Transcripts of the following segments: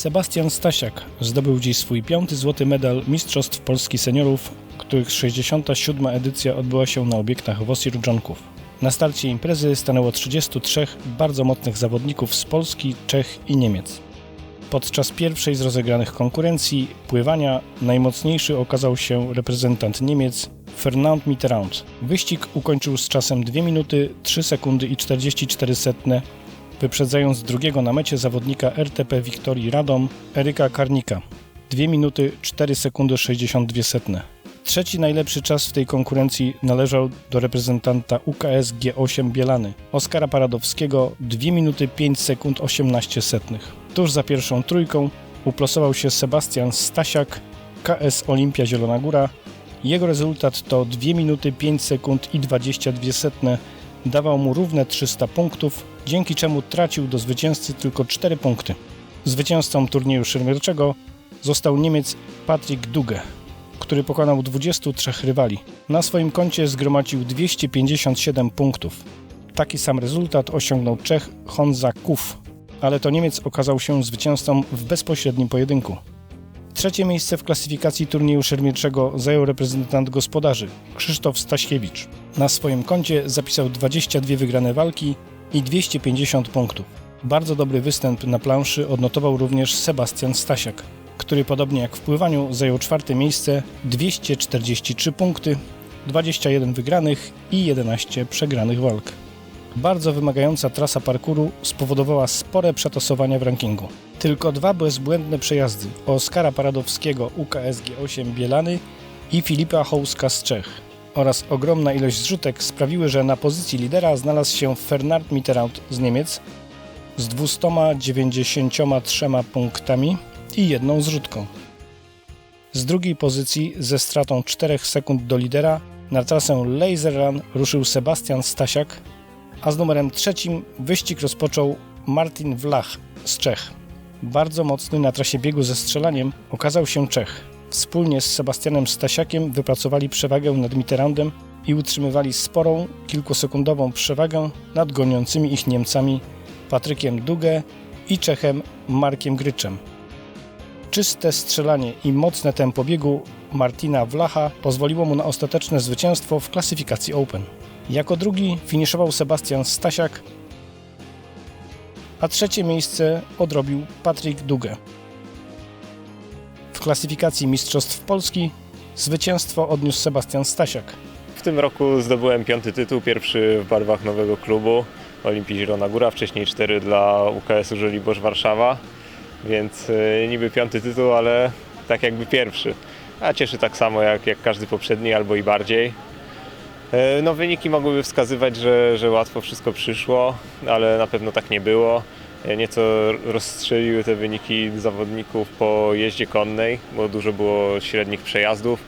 Sebastian Stasiak zdobył dziś swój piąty złoty medal Mistrzostw Polski Seniorów, których 67. edycja odbyła się na obiektach Wosir Dżonków. Na starcie imprezy stanęło 33 bardzo mocnych zawodników z Polski, Czech i Niemiec. Podczas pierwszej z rozegranych konkurencji pływania najmocniejszy okazał się reprezentant Niemiec Fernand Mitterrand. Wyścig ukończył z czasem 2 minuty 3 sekundy i 44 setne, wyprzedzając drugiego na mecie zawodnika RTP Wiktorii Radom Eryka Karnika 2 minuty 4 sekundy 62 setne. Trzeci najlepszy czas w tej konkurencji należał do reprezentanta UKS G8 Bielany Oskara Paradowskiego 2 minuty 5 sekund 18 setnych. Tuż za pierwszą trójką uplosował się Sebastian Stasiak KS Olimpia Zielona Góra. Jego rezultat to 2 minuty 5 sekund i 22 setne dawał mu równe 300 punktów, dzięki czemu tracił do zwycięzcy tylko 4 punkty. Zwycięzcą turnieju szermierczego został Niemiec Patrick Duge, który pokonał 23 rywali. Na swoim koncie zgromadził 257 punktów. Taki sam rezultat osiągnął Czech Honza Kuf, ale to Niemiec okazał się zwycięzcą w bezpośrednim pojedynku. Trzecie miejsce w klasyfikacji turnieju szermierczego zajął reprezentant gospodarzy Krzysztof Staśkiewicz. Na swoim koncie zapisał 22 wygrane walki i 250 punktów. Bardzo dobry występ na planszy odnotował również Sebastian Stasiak, który podobnie jak w pływaniu zajął czwarte miejsce, 243 punkty, 21 wygranych i 11 przegranych walk. Bardzo wymagająca trasa parkuru spowodowała spore przetasowania w rankingu. Tylko dwa bezbłędne przejazdy Oskara Paradowskiego UKSG 8 Bielany i Filipa Hołska z Czech oraz ogromna ilość zrzutek sprawiły, że na pozycji lidera znalazł się Fernand Mitterrand z Niemiec z 293 punktami i jedną zrzutką. Z drugiej pozycji ze stratą 4 sekund do lidera na trasę Laser Run ruszył Sebastian Stasiak, a z numerem trzecim wyścig rozpoczął Martin Vlach z Czech. Bardzo mocny na trasie biegu ze strzelaniem okazał się Czech. Wspólnie z Sebastianem Stasiakiem wypracowali przewagę nad Mitterrandem i utrzymywali sporą, kilkusekundową przewagę nad goniącymi ich Niemcami Patrykiem Duge i Czechem Markiem Gryczem. Czyste strzelanie i mocne tempo biegu Martina Vlacha pozwoliło mu na ostateczne zwycięstwo w klasyfikacji Open. Jako drugi finiszował Sebastian Stasiak, a trzecie miejsce odrobił Patryk Duge. Klasyfikacji Mistrzostw Polski zwycięstwo odniósł Sebastian Stasiak. W tym roku zdobyłem piąty tytuł, pierwszy w barwach nowego klubu Olimpii Zielona Góra, wcześniej cztery dla UKS-u Żoliborz Warszawa, więc y, niby piąty tytuł, ale tak jakby pierwszy. A cieszy tak samo jak, jak każdy poprzedni albo i bardziej. E, No wyniki mogłyby wskazywać, że, że łatwo wszystko przyszło, ale na pewno tak nie było. E, Nieco rozstrzeliły te wyniki zawodników po jeździe konnej, bo dużo było średnich przejazdów.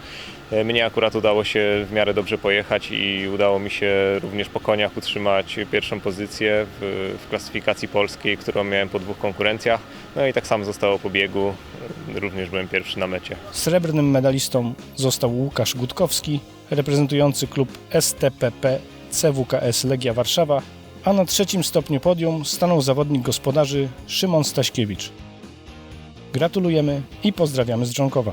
E, Mnie akurat udało się w miarę dobrze pojechać i udało mi się również po koniach utrzymać pierwszą pozycję w, w klasyfikacji polskiej, którą miałem po dwóch konkurencjach. No i tak samo zostało po biegu, również byłem pierwszy na mecie. Srebrnym medalistą został Łukasz Gutkowski, reprezentujący klub STPP CWKS Legia Warszawa, a na trzecim stopniu podium stanął zawodnik gospodarzy Szymon Staśkiewicz. Gratulujemy i pozdrawiamy z Dżonkowa.